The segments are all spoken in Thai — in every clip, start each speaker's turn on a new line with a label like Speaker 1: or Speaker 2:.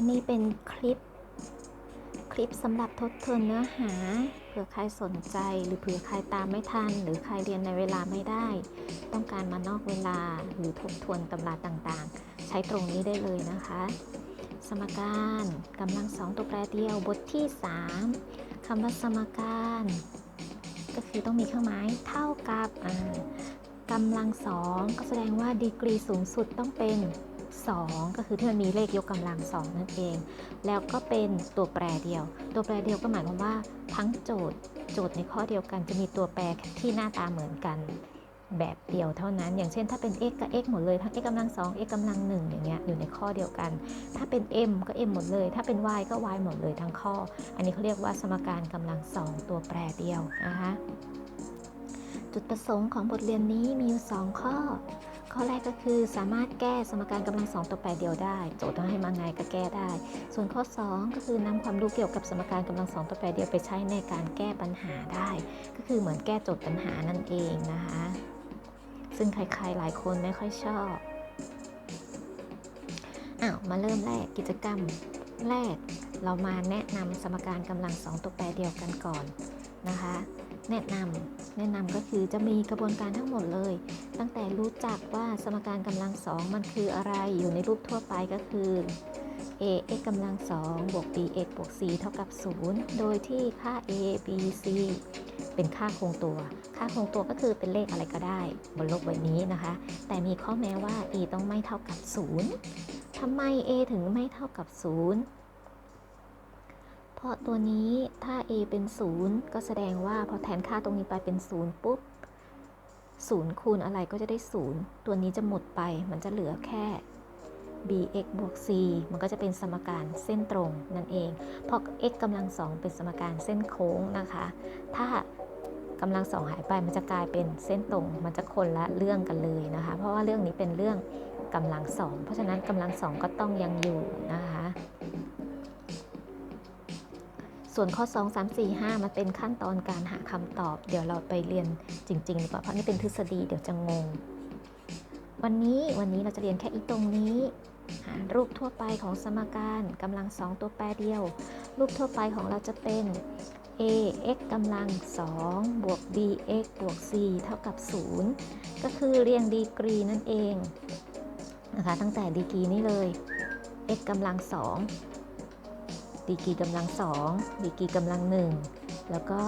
Speaker 1: อันนี้เป็นคลิป คลิปสำหรับทบทวนเนื้อหา เผื่อใครสนใจ หรือเผื่อใครตามไม่ทัน หรือใครเรียนในเวลาไม่ได้ ต้องการมานอกเวลาหรือทบทวนตำราต่างๆ ใช้ตรงนี้ได้เลยนะคะ สมการกำลังสองตัวแปรเดียวบทที่ 3คำว่าสมการ ก็คือต้องมีเครื่องหมายเท่ากับกำลังสองก็แสดงว่าดีกรีสูงสุดต้องเป็น 2 ก็คือที่มันมีเลขยกกำลังสองนั่นเอง แล้วก็เป็นตัวแปรเดียว ตัวแปรเดียวก็หมายความว่าทั้งโจทย์โจทย์ในข้อเดียวกันจะมีตัวแปรที่หน้าตาเหมือนกันแบบเดียวเท่านั้น อย่างเช่นถ้าเป็น x กับ x หมดเลย ทั้ง x กำลัง2 x กำลัง1อย่างเงี้ยอยู่ในข้อเดียวกัน ถ้าเป็น m ก็ m หมดเลย ถ้าเป็น y ก็ y หมดเลยทั้งข้อ อันนี้เขาเรียกว่าสมการกำลังสองตัวแปรเดียวนะคะ จุดประสงค์ของบทเรียนนี้มีอยู่สองข้อ ข้อแรกก็คือสามารถแก้สมการกำลังสองตัวแปรเดียวได้ โจทย์ต้องให้มาไงก็แก้ได้ ส่วนข้อ 2 ก็คือนำความรู้เกี่ยวกับสมการกำลังสองตัวแปรเดียวไปใช้ในการแก้ปัญหาได้ ก็คือเหมือนแก้โจทย์ปัญหานั่นเองนะคะ ซึ่งใครๆหลายคนไม่ค่อยชอบอ้าวมาเริ่มแรกกิจกรรมแรกเรามาแนะนำสมการกำลังสองตัวแปรเดียวกันก่อนนะคะ แนะนำแนะนำก็คือจะมีกระบวนการทั้งหมดเลย ตั้งแต่รู้จักว่าสมการกำลังสองมันคืออะไรอยู่ในรูปทั่วไปก็คือ a x กำลังสองบวก b x บวก c เท่ากับ 0 โดยที่ค่า a b c เป็นค่าคงตัว ค่าคงตัวก็คือเป็นเลขอะไรก็ได้ บนโลกใบนี้นะคะ แต่มีข้อแม้ว่า a ต้องไม่เท่ากับ 0ทำไม a ถึงไม่เท่ากับ 0 เพราะตัวนี้ถ้า a เป็น 0 ก็แสดงว่าพอแทนค่าตรงนี้ไปเป็น 0 ปุ๊บ 0 คูณอะไรก็จะได้ 0 ตัวนี้จะหมดไป มันจะเหลือแค่ bx บวก c มันก็จะเป็นสมการเส้นตรงนั่นเอง เพราะ x กำลังสองเป็นสมการเส้นโค้งนะคะ ถ้ากำลังสองหายไปมันจะกลายเป็นเส้นตรง มันจะคนละเรื่องกันเลยนะคะ เพราะว่าเรื่องนี้เป็นเรื่องกำลังสอง เพราะฉะนั้นกำลังสองก็ต้องยังอยู่นะคะ ส่วนข้อ 2 3 4 5 มันเป็นขั้นตอนการหาคำตอบ เดี๋ยวเราไปเรียนจริงๆดีกว่าเพราะนี่เป็นทฤษฎีเดี๋ยวจะงง วันนี้วันนี้เราจะเรียนแค่อีตรงนี้ หารูปทั่วไปของสมการกำลังสองตัวแปรเดียว รูปทั่วไปของเราจะเป็น a x กำลัง2บวก b x บวก c เท่ากับ 0 ก็คือเรียงดีกรีนั่นเองนะคะตั้งแต่ดีกรีนี้เลย x กำลัง2 ดีกรีกำลัง2ดีกรีกำลัง1แล้วก็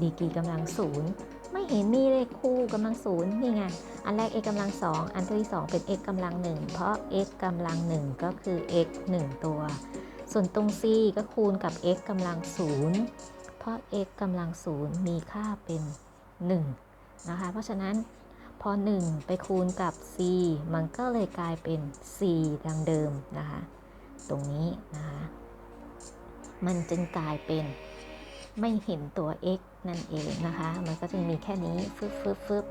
Speaker 1: ดีกรีกำลัง0ไม่เห็นมีเลขคู่กำลัง0นี่ไง อันแรก x กำลัง2อันที่2เป็น x กำลัง1เพราะ x กำลัง1ก็คือ x 1 ตัว ส่วนตรง c ก็คูณกับ x กำลัง0เพราะ x กำลัง0มีค่าเป็น 1 นะคะ เพราะฉะนั้นพอ 1 ไปคูณกับ c มันก็เลยกลายเป็น c ดังเดิมนะคะ ตรงนี้นะคะ มันจึงกลายเป็นไม่เห็นตัว x นั่นเองนะคะ มันก็จะมีแค่นี้ ฟึบฟึบฟึบ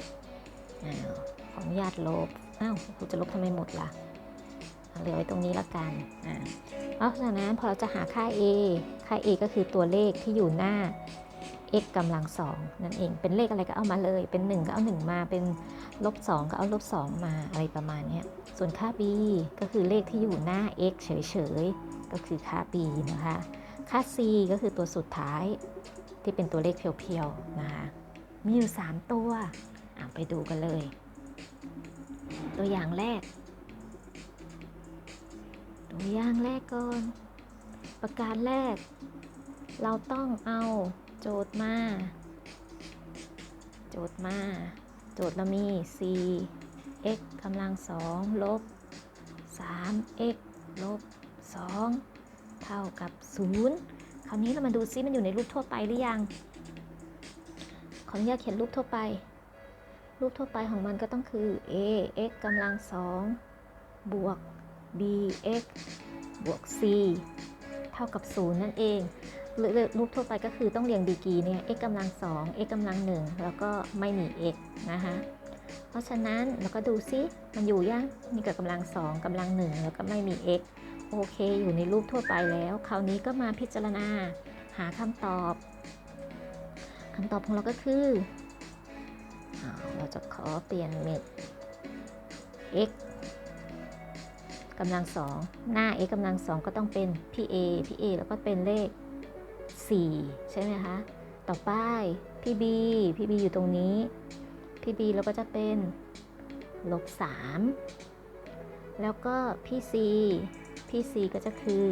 Speaker 1: อ้าวขออนุญาตลบ อ้าวกูจะลบทำไมหมดล่ะเอาเหลือไว้ตรงนี้ละกันอ่าเพราะฉะนั้นพอเราจะหาค่า a ค่า a ก็คือตัวเลขที่อยู่หน้า x กำลังสองนั่นเอง เป็นเลขอะไรก็เอามาเลย เป็น 1 ก็เอา 1 มา เป็นลบ2ก็เอาลบ2มา อะไรประมาณนี้ ส่วนค่า b ก็คือเลขที่อยู่หน้า x เฉยๆ ก็คือค่า b นะคะ ค่า c ก็คือตัวสุดท้ายที่เป็นตัวเลขเพียวๆนะคะมีอยู่ 3 ตัวอะไปดูกันเลย ตัวอย่างแรก ตัวอย่างแรกก่อน ประการแรก เราต้องเอาโจทย์มา โจทย์มา โจทย์เรามี c x กำลังสองลบ 3 x ลบ 2 เท่ากับ 0 คราวนี้เรามาดูซิมันอยู่ในรูปทั่วไปหรือยัง ขออนุญาตเขียนรูปทั่วไป รูปทั่วไปของมันก็ต้องคือ a x กำลังสองบวก b x บวก c เท่ากับ 0 นั่นเองหรือรูปทั่วไปก็คือต้องเรียงดีกรีเนี่ย x กำลัง2 x กำลัง1แล้วก็ไม่มี x นะคะเพราะฉะนั้นเราก็ดูซิมันอยู่ยังมีกับกำลัง2กำลัง1แล้วก็ไม่มี x โอเค อยู่ในรูปทั่วไปแล้ว คราวนี้ก็มาพิจารณาหาคำตอบคำตอบของเราก็คืออเราจะขอเปลี่ยนเม็ด x กำลังสองหน้า x กำลังสองก็ต้องเป็นพี่ a พี่ a แล้วก็เป็นเลข 4 ใช่ไหมคะ ต่อไปพี่ b พี่ b อยู่ตรงนี้พี่ b แล้วก็จะเป็นลบ3แล้วก็พี่ c พี่ c ก็จะคือ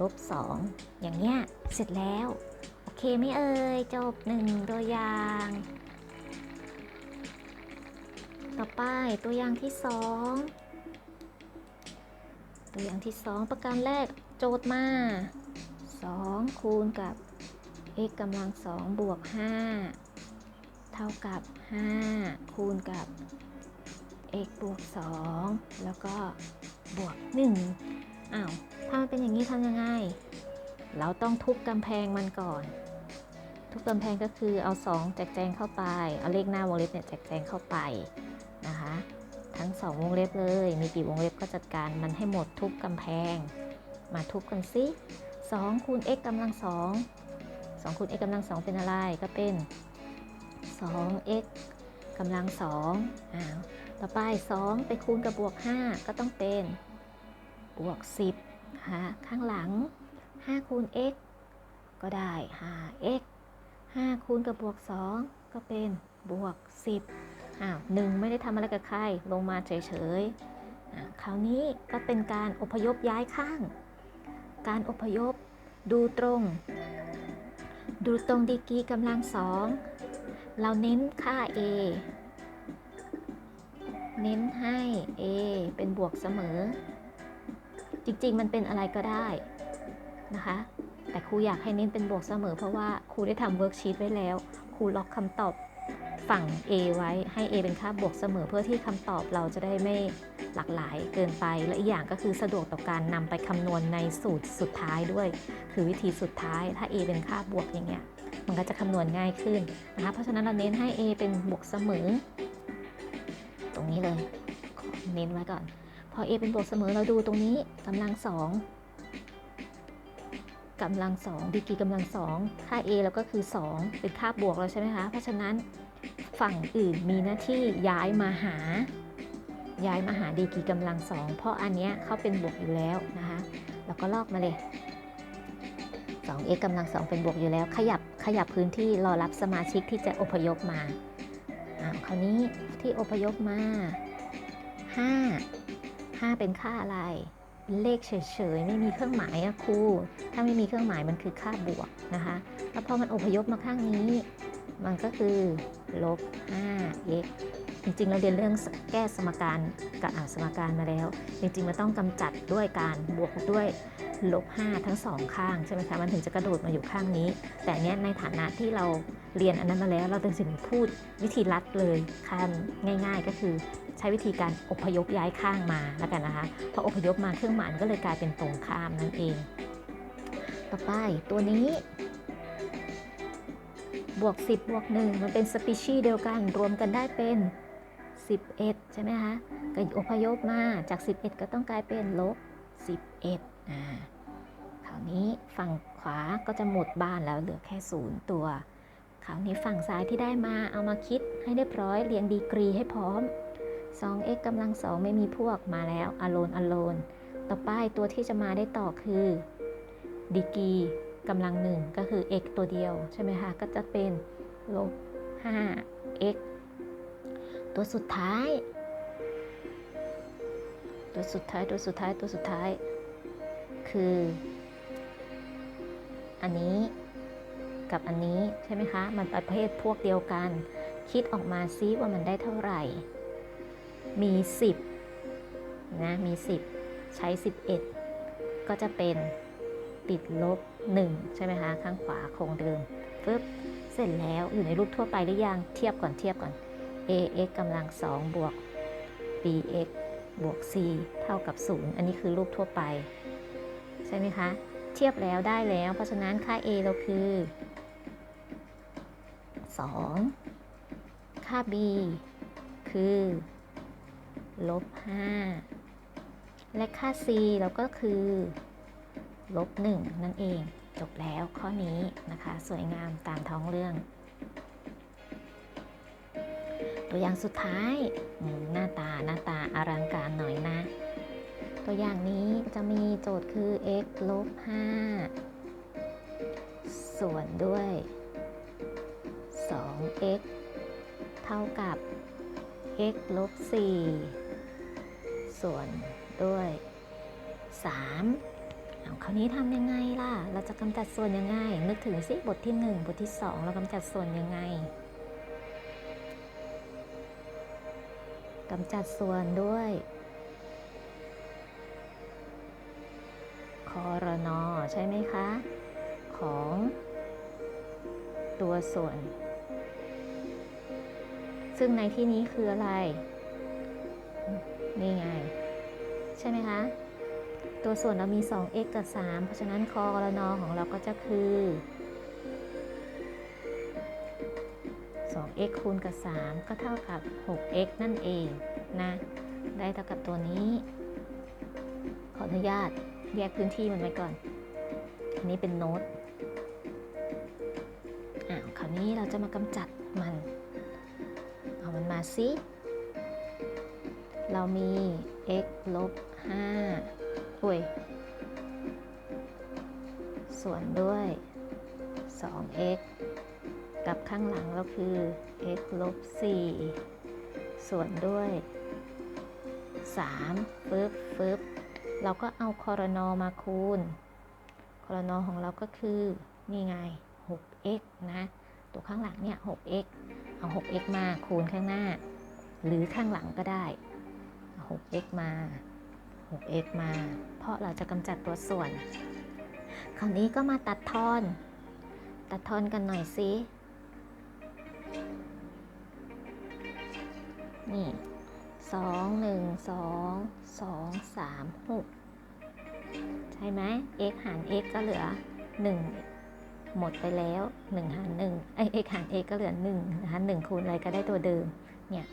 Speaker 1: ลบ2อย่างเงี้ย เสร็จแล้ว โอเคไหม่เอ่ย จบหนึ่งตัวอย่าง ต่อไปตัวอย่างที่สองตัวอย่างที่สองประการแรกโจทย์มา 2 คูณกับ x กำลัง2บวก 5 เท่ากับ 5 คูณกับ x บวก 2 แล้วก็ บวก1อ้าว ถ้ามันเป็นอย่างนี้ทำยังไง เราต้องทุบกำแพงมันก่อน ทุบกำแพงก็คือเอา 2 แจกแจงเข้าไป เอาเลขหน้าวงเล็บเนี่ยแจกแจงเข้าไปนะคะ ทั้ง 2 วงเล็บเลย มีกี่วงเล็บก็จัดการมันให้หมดทุบกำแพง มาทุบกันสิ2คูณ x กำลัง 2 2คูณ x กำลัง 2 เป็นอะไรก็เป็น 2x กำลัง2อ้าว ต่อไป 2 ไปคูณกับบวก 5 ก็ต้องเป็นบวก 10นะคะข้างหลัง 5 คูณ x ก็ได้ 5x 5 คูณกับบวก 2 ก็เป็นบวก 10อ้าวหนึ่งไม่ได้ทำอะไรกับใคร ลงมาเฉยๆคราวนี้ก็เป็นการอพยพย้ายข้าง การอพยพดูตรง ดูตรงดีกีกำลังสองเราเน้นค่า a เน้นให้ a เป็นบวกเสมอ จริงๆ มันเป็นอะไรก็ได้นะคะ แต่ครูอยากให้เน้นเป็นบวกเสมอ เพราะว่าครูได้ทำเวิร์กชีตไว้แล้ว ครูล็อกคำตอบฝั่ง A ไว้ให้ A เป็นค่าบวกเสมอ เพื่อที่คำตอบเราจะได้ไม่หลากหลายเกินไป และอีกอย่างก็คือสะดวกต่อการนำไปคำนวณในสูตรสุดท้ายด้วย คือวิธีสุดท้าย ถ้า A เป็นค่าบวกอย่างเงี้ย มันก็จะคำนวณง่ายขึ้นนะคะ เพราะฉะนั้นเราเน้นให้ A เป็นบวกเสมอ รงนี้เลยขอเน้นไว้ก่อน พอ A เป็นบวกเสมอเราดูตรงนี้กำลังสองกำลังสองดีกรีกำลังสองค่า A แล้วก็คือ 2 เป็นค่าบวกแล้วใช่ไหมคะ เพราะฉะนั้นฝั่งอื่นมีหน้าที่ย้ายมาหา ย้ายมาหาดีกรีกำลังสองเพราะอันเนี้ยเขาเป็นบวกอยู่แล้วนะคะเราก็ลอกมาเลย 2x กำลังสองเป็นบวกอยู่แล้ว ขยับขยับพื้นที่รอรับสมาชิกที่จะอพยพมาอ่า คราวนี้ที่อพยพมา 5 5 เป็นค่าอะไร เป็นเลขเฉยๆ ไม่มีเครื่องหมายอะครู ถ้าไม่มีเครื่องหมายมันคือค่าบวกนะคะ แล้วพอมันอพยพมาข้างนี้ มันก็คือลบ 5x จริงๆ เราเรียนเรื่องแก้สมการกับอ่าสมการมาแล้ว จริงๆ มันต้องกำจัดด้วยการบวกด้วย ลบ5ทั้งสองข้างใช่ไหมคะมันถึงจะกระโดดมาอยู่ข้างนี้ แต่เนี้ยในฐานะที่เราเรียนอันนั้นมาแล้วเราถึงพูดวิธีลัดเลยขั้นง่าย ๆ ก็คือใช้วิธีการอพยพย้ายข้างมาแล้วกันนะคะพออพยพมาเครื่องหมายก็เลยกลายเป็นตรงข้ามนั่นเอง ต่อไปตัวนี้บวก 10 บวก 1 มันเป็นสปีชีส์เดียวกัน รวมกันได้เป็น 11 ใช่ไหมคะก็อพยพมาจาก 11 ก็ต้องกลายเป็นลบ 11อ่าคราวนี้ฝั่งขวาก็จะหมดบ้านแล้วเหลือแค่ 0 ตัว คราวนี้ฝั่งซ้ายที่ได้มาเอามาคิดให้เรียบร้อยเรียงดีกรีให้พร้อม 2x กำลัง2ไม่มีพวกมาแล้วอโลนอโลนต่อไปตัวที่จะมาได้ต่อคือดีกรีกำลังหนึ่งก็คือ x ตัวเดียวใช่ไหมคะ ก็จะเป็นลบ 5x ตัวสุดท้าย ตัวสุดท้ายตัวสุดท้ายตัวสุดท้าย คือ อันนี้กับอันนี้ใช่ไหมคะ มันประเภทพวกเดียวกัน คิดออกมาซิว่ามันได้เท่าไหร่ มี 10นะมี 10 ใช้ 11 ก็จะเป็นติดลบ 1 ใช่ไหมคะ ข้างขวาคงเดิมปึ๊บเสร็จแล้วอยู่ในรูปทั่วไปหรือยัง เทียบก่อนเทียบก่อน ax กำลัง 2 บวก bx บวก c เท่ากับ 0 อันนี้คือรูปทั่วไป ใช่ไหมคะ เทียบแล้วได้แล้ว เพราะฉะนั้นค่า a เราคือ 2 ค่า b คือ ลบ 5 และค่า c เราก็คือ ลบ 1 นั่นเอง จบแล้วข้อนี้นะคะ สวยงามตามท้องเรื่องตัวอย่างสุดท้ายหน้าตาหน้าตาอลัง ตัวอย่างนี้จะมีโจทย์คือ x ลบ 5 ส่วนด้วย 2x เท่ากับ x ลบ 4 ส่วนด้วย 3 เอาคราวนี้ทำยังไงล่ะ เราจะกำจัดส่วนยังไง นึกถึงสิบทที่ 1 บทที่ 2 เรากำจัดส่วนยังไงกำจัดส่วนด้วย รนอใช่ไหมคะ ของตัวส่วน ซึ่งในที่นี้คืออะไร นี่ไง ใช่ไหมคะ ตัวส่วนเรามี 2x กับ 3 เพราะฉะนั้นคอรนอของเราก็จะคือ 2x คูณกับ 3 ก็เท่ากับ 6x นั่นเองนะ ได้เท่ากับตัวนี้ ขออนุญาต แยกพื้นที่มันไว้ก่อน อันนี้เป็นโน้ตอ้าวคราวนี้เราจะมากำจัดมัน เอามันมาสิ เรามี x ลบ5อุ้ย ส่วนด้วย 2x กับข้างหลังเราคือ x ลบ4ส่วนด้วย 3ฟึบฟึบ เราก็เอาคอรนอมาคูณ คอรนอของเราก็คือ นี่ไง 6x นะ ตัวข้างหลังเนี่ย 6x เอา 6x มาคูณข้างหน้า หรือข้างหลังก็ได้เอา 6x มา 6x มา เพราะเราจะกำจัดตัวส่วน คราวนี้ก็มาตัดทอน ตัดทอนกันหน่อยสินี่ สองหนึ่งสองสองสามหกใช่ไหม x หาร x ก็เหลือ1หมดไปแล้ว1หาร1ไอ้ x หาร x ก็เหลือ1นะคะ1คูณอะไรก็ได้ตัวเดิม เนี่ย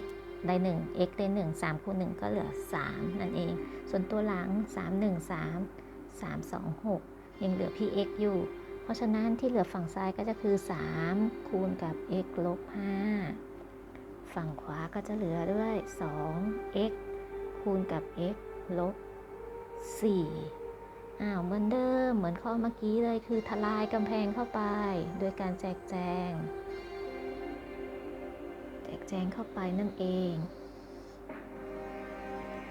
Speaker 1: x ได้1 x ได้1 3คูณ1ก็เหลือ3นั่นเอง ส่วนตัวหลัง3 1 3 3 2 6ยังเหลือ px อยู่ เพราะฉะนั้นที่เหลือฝั่งซ้ายก็จะคือ 3 คูณกับ x ลบ 5 ฝั่งขวาก็จะเหลือด้วย 2x คูณกับ x ลบ 4 อ้าว เหมือนเดิม เหมือนข้อเมื่อกี้เลยคือทลายกำแพงเข้าไป โดยการแจกแจง แจกแจงเข้าไปนั่นเอง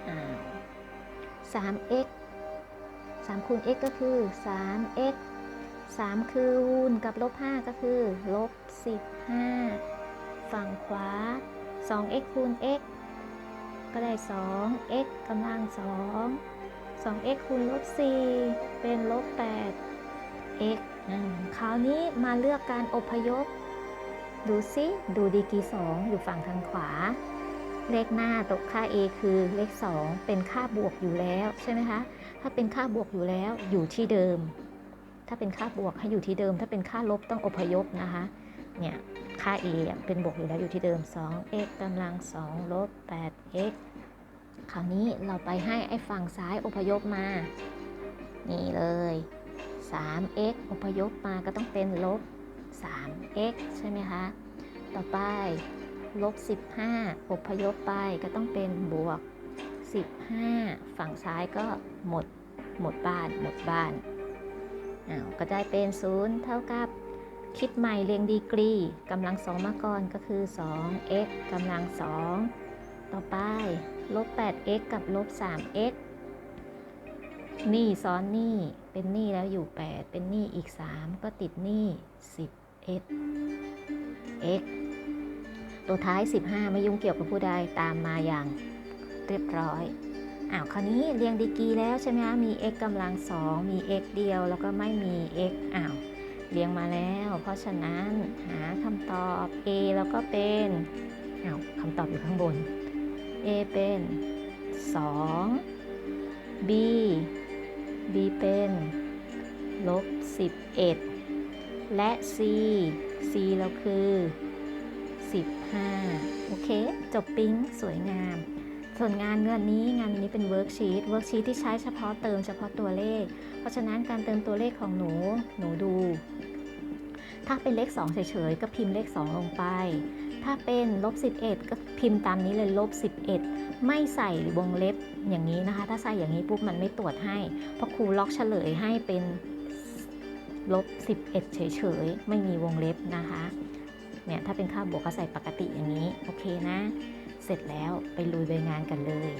Speaker 1: อ้าว 3x 3คูณ x ก็คือ 3x 3 คือคูณกับลบ 5 ก็คือ ลบ 15 ฝั่งขวา 2x คูณ x ก็ได้ 2x กำลัง 2 2x คูณลบ4เป็นลบ 8x คราวนี้มาเลือกการอพยพ ดูซิดูดีกี 2 อยู่ฝั่งทางขวา เลขหน้าตกค่า a คือเลข 2 เป็นค่าบวกอยู่แล้วใช่ไหมคะ ถ้าเป็นค่าบวกอยู่แล้วอยู่ที่เดิม ถ้าเป็นค่าบวกให้อยู่ที่เดิม ถ้าเป็นค่าลบต้องอพยพนะคะ เนี่ย ค่า a อเป็นบวกอยู่แล้วอยู่ที่เดิม 2x กำลัง 2 ลบ 8x คราวนี้เราไปให้ไอ้ฝั่งซ้ายอพยพมา นี่เลย 3x อพยพมาก็ต้องเป็นลบ 3x ใช่ไหมคะ ต่อไปลบ 15 อพยพไปก็ต้องเป็นบวก 15 ฝั่งซ้ายก็หมด หมดบ้าน หมดบ้านอ้าวก็ได้เป็น 0 เท่ากับ คิดใหม่เรียงดีกรีกำลังสองมาก่อนก็คือ 2x กำลังสองต่อไปลบ 8x กับลบ 3x นี่ซ้อนนี่เป็นนี่แล้วอยู่ 8 เป็นนี่อีก 3 ก็ติดนี่ 10x x ตัวท้าย 15 ไม่ยุ่งเกี่ยวกับผู้ใดตามมาอย่างเรียบร้อยอ้าวคราวนี้เรียงดีกรีแล้วใช่ไหมคะมี x กำลัง2มี x เดียวแล้วก็ไม่มี x อ้าว เรียงมาแล้ว เพราะฉะนั้นหาคำตอบ a แล้วก็เป็นอ้าวคำตอบอยู่ข้างบน a เป็น 2 b b เป็นลบ11 และ c c เราคือ 15 โอเค จบปิ๊งสวยงาม ส่วนงานงานนี้งานนี้เป็นเวิร์กชีตเวิร์กชีตที่ใช้เฉพาะเติมเฉพาะตัวเลข เพราะฉะนั้นการเติมตัวเลขของหนูหนูดู ถ้าเป็นเลข 2 เฉยๆ ก็พิมพ์เลข 2 ลงไปถถ้าเป็นลบ11 ก็พิมพ์ตามนี้เลยลบ11 ไม่ใส่วงเล็บอย่างนี้นะคะ ถ้าใส่อย่างนี้ปุ๊บมันไม่ตรวจให้ เพราะครูล็อกเฉลยให้เป็นลบ11 เฉยๆ ไม่มีวงเล็บนะคะเนี่ยถ้าเป็นค่าบวกก็ใส่ปกติอย่างนี้ โอเคนะ เสร็จแล้วไปลุยใบงานกันเลย